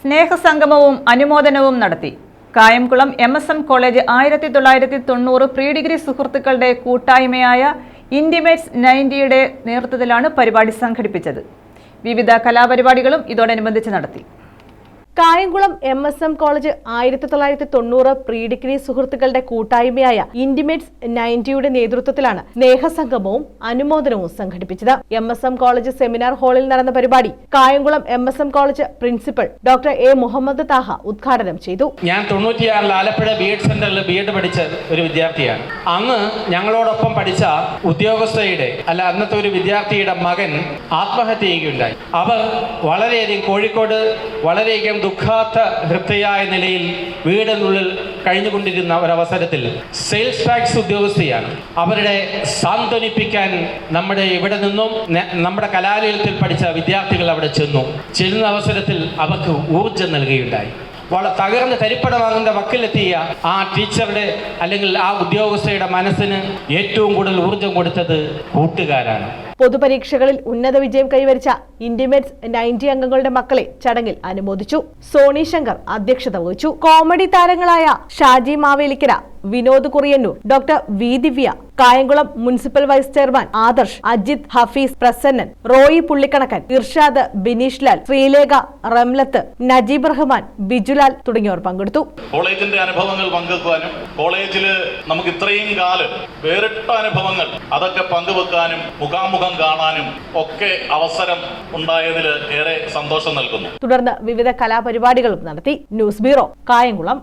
സ്നേഹസംഗമവും അനുമോദനവും നടത്തി. Kayamkulam M S M college ആയിരത്തി തൊള്ളായിരത്തി തൊണ്ണൂറ് പ്രീ ഡിഗ്രി സുഹൃത്തുക്കളുടെ കൂട്ടായ്മയായ ഇൻഡിമേറ്റ്സ് നയന്റിയുടെ നേതൃത്വത്തിലാണ് പരിപാടി സംഘടിപ്പിച്ചത്. വിവിധ കലാപരിപാടികളും ഇതോടനുബന്ധിച്ച് നടത്തി. Kayamkulam M S M college ആയിരത്തി തൊള്ളായിരത്തി തൊണ്ണൂറ് പ്രീ ഡിഗ്രി സുഹൃത്തുക്കളുടെ കൂട്ടായ്മയായ ഇന്റിമേറ്റ്സ് നയന്റിയുടെ നേതൃത്വത്തിലാണ് സ്നേഹസംഗമവും അനുമോദനവും സംഘടിപ്പിച്ചത്. M S M college seminar ഹാളിൽ നടന്ന പരിപാടി Kayamkulam M S M college principal doctor A Muhammad Thaha ഉദ്ഘാടനം ചെയ്തു. ഞാൻ തൊണ്ണൂറ്റിയാറിൽ ആലപ്പുഴ ബി എഡ് സെന്ററിൽ ബി എഡ് പഠിച്ച ഒരു വിദ്യാർത്ഥിയാണ്. അന്ന് ഞങ്ങളോടൊപ്പം പഠിച്ച ഉദ്യോഗസ്ഥയുടെ അല്ല അന്നത്തെ ഒരു വിദ്യാർത്ഥിയുടെ മകൻ ആത്മഹത്യ ചെയ്യുകയുണ്ടായി. അവർ വളരെയധികം കോഴിക്കോട് വളരെയധികം ദുഃഖാത്ത ഹൃദയായ നിലയിൽ വീടിനുള്ളിൽ കഴിഞ്ഞുകൊണ്ടിരുന്ന ഒരവസരത്തിൽ സെയിൽസ് ടാക്സ് ഉദ്യോഗസ്ഥയാണ്. അവരുടെ സാന്ത്വനിപ്പിക്കാൻ നമ്മുടെ ഇവിടെ നിന്നും നമ്മുടെ കലാലയത്തിൽ പഠിച്ച വിദ്യാർത്ഥികൾ അവിടെ ചെന്നു. ചെല്ലുന്ന അവസരത്തിൽ അവർക്ക് ഊർജം നൽകുകയുണ്ടായി. വള തകർന്ന് തരിപ്പടമാകുന്ന വക്കിലെത്തിയ ആ ടീച്ചറുടെ അല്ലെങ്കിൽ ആ ഉദ്യോഗസ്ഥയുടെ മനസ്സിന് ഏറ്റവും കൂടുതൽ ഊർജം കൊടുത്തത് കൂട്ടുകാരാണ്. പൊതുപരീക്ഷകളിൽ ഉന്നത വിജയം കൈവരിച്ച ഇന്റിമേറ്റ്സ് നയന്റി അംഗങ്ങളുടെ മക്കളെ ചടങ്ങിൽ അനുമോദിച്ചു. സോണി ശങ്കർ അധ്യക്ഷത വഹിച്ചു. കോമഡി താരങ്ങളായ Shaji Mavelikkara Vinod Kuriannoor doctor V Divya Kayamkulam municipal vice chairman Adarsh Ajith Hafeez Prasannan Roy Pullikkanakkan Irshad Bineesh Lal Sreelekha Ramlath Najeeb Rahman Bijulal തുടങ്ങിയവർ പങ്കെടുത്തു. കോളേജിന്റെ അനുഭവങ്ങൾ പങ്കുവെക്കാനും കോളേജിൽ നമുക്ക് ഇത്രയും കാലം വേറിട്ട അനുഭവങ്ങൾ അതൊക്കെ പങ്കുവെക്കാനും മുഖാമുഖം കാണാനും ഒക്കെ അവസരം ഉണ്ടായതിൽ ഏറെ സന്തോഷം നൽകുന്നു. തുടർന്ന് വിവിധ കലാപരിപാടികളും നടത്തി. News bureau Kayamkulam.